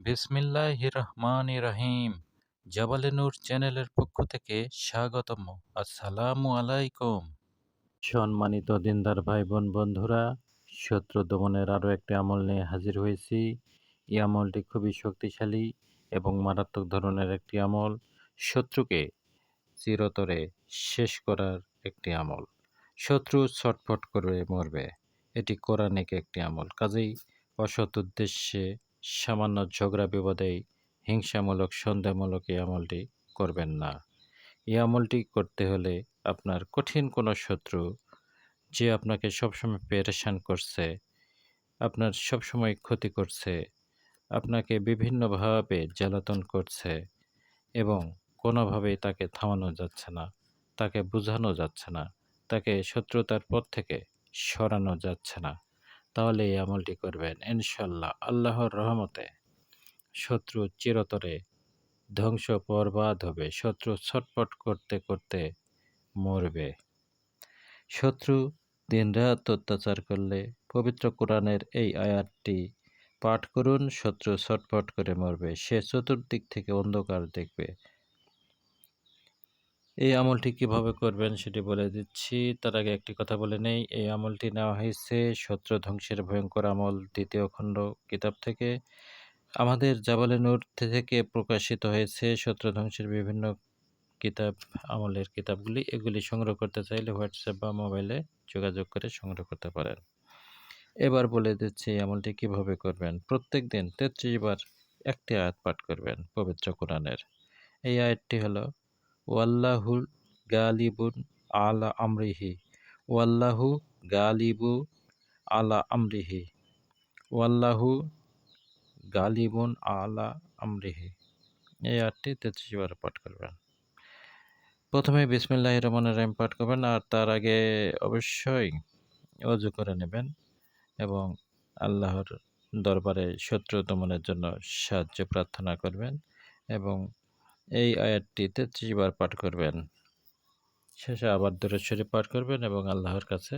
বিসমিল্লাহ রহমান রহিম জাবালে নূর চ্যানেলের পক্ষ থেকে স্বাগতম। আসসালামু আলাইকুম। সম্মানিত দিনদার ভাই বোন বন্ধুরা শত্রু দমনের আরও একটি আমল নিয়ে হাজির হয়েছি। এই আমলটি খুবই শক্তিশালী এবং মারাত্মক ধরনের একটি আমল। শত্রুকে চিরতরে শেষ করার একটি আমল। শত্রু ছটফট করে মরবে। এটি কোরআনিক একটি আমল। কাজেই অসৎ উদ্দেশ্যে সামান্য ঝগড়া বিবাদেই হিংসামূলক, সন্দেহমূলক এই আমলটি করবেন না। এই আমলটি করতে হলে আপনার কঠিন কোনো শত্রু যে আপনাকে সবসময় পেরেশান করছে, আপনার সবসময় ক্ষতি করছে, আপনাকে বিভিন্নভাবে জ্বালাতন করছে এবং কোনোভাবেই তাকে থামানো যাচ্ছে না, তাকে বোঝানো যাচ্ছে না, তাকে শত্রুতার পথ থেকে সরানো যাচ্ছে না। তাহলে এই আমলটি করবেন, ইনশাল্লাহ। আল্লাহর রহমতে শত্রু চিরতরে ধ্বংস বরবাদ হবে, শত্রু ছটপট করতে করতে মরবে। শত্রু দিনরাত অত্যাচার করলে পবিত্র কোরআনের এই আয়াতটি পাঠ করুন, শত্রু ছটপট করে মরবে, সে চতুর্দিক থেকে অন্ধকার দেখবে। এই আমলটি কীভাবে করবেন সেটি বলে দিচ্ছি। তার আগে একটি কথা বলে নেই। এই আমলটি নেওয়া হয়েছে শত্রু ধ্বংসের ভয়ঙ্কর আমল দ্বিতীয় খণ্ড কিতাব থেকে। আমাদের জাবালে নূর থেকে প্রকাশিত হয়েছে শত্রু ধ্বংসের বিভিন্ন কিতাব, আমলের কিতাবগুলি। এগুলি সংগ্রহ করতে চাইলে হোয়াটসঅ্যাপ বা মোবাইলে যোগাযোগ করে সংগ্রহ করতে পারেন। এবার বলে দিচ্ছি এই আমলটি কীভাবে করবেন। প্রত্যেক দিন তেত্রিশ বার একটি আয়াত পাঠ করবেন পবিত্র কোরআনের। এই আয়াতটি হলো ওয়াল্লাহু গালিবুন আলা আমরিহি ওয়াল্লাহু গালিবু আলা আমরিহি ওয়াল্লাহু গালিবুন আলা আমরিহি এই আটটি তেত্রিশ বার পাঠ করবেন। প্রথমে বিসমিল্লাহ রহমান রহিম পাঠ করবেন আর তার আগে অবশ্যই অজু করে নেবেন এবং আল্লাহর দরবারে শত্রু দমনের জন্য সাহায্য প্রার্থনা করবেন এবং এই আয়াতটি তেত্রিশ বার পাঠ করবেন। শেষে আবার দূরেশ্বরী পাঠ করবেন এবং আল্লাহর কাছে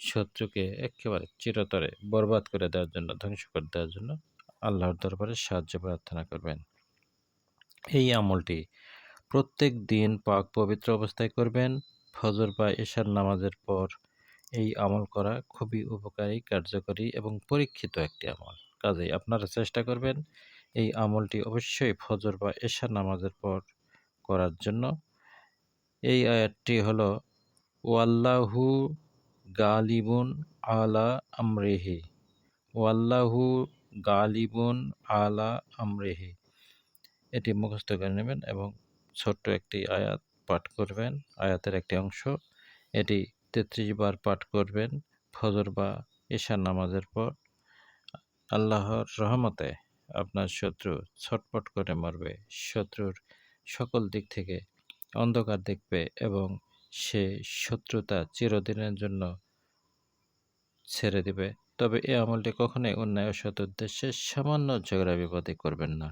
শত্রুকে একেবারে চিরতরে বরবাদ করে দেওয়ার জন্য, ধ্বংস করে দেওয়ার জন্য আল্লাহর দরবারে সাহায্য প্রার্থনা করবেন। এই আমলটি প্রত্যেক দিন পাক পবিত্র অবস্থায় করবেন। ফজর বা এশার নামাজের পর এই আমল করা খুবই উপকারী, কার্যকরী এবং পরীক্ষিত একটি আমল। কাজেই আপনারা চেষ্টা করবেন এই আমলটি অবশ্যই ফজর বা এশার নামাজের পর করার জন্য। এই আয়াতটি হলো, ওয়াল্লাহু গালিবুন আলা আমরেহি। ওয়াল্লাহু গালিবুন আলা আমরেহি। এটি মুখস্থ করে নেবেন এবং ছোট্ট একটি আয়াত পাঠ করবেন। আয়াতের একটি অংশ, এটি তেত্রিশ বার পাঠ করবেন ফজর বা ঈশার নামাজের পর। আল্লাহর রহমতে আপনার শত্রু ছটপট করে মরবে। শত্রুর সকল দিক থেকে অন্ধকার দেখবে এবং সে শত্রুতা চিরদিনের জন্য ছেড়ে দিবে। তবে এ আমলটি কখনোই অন্যায় সৎ উদ্দেশ্যে সামান্য ঝগড়া বিপদে করবেন না।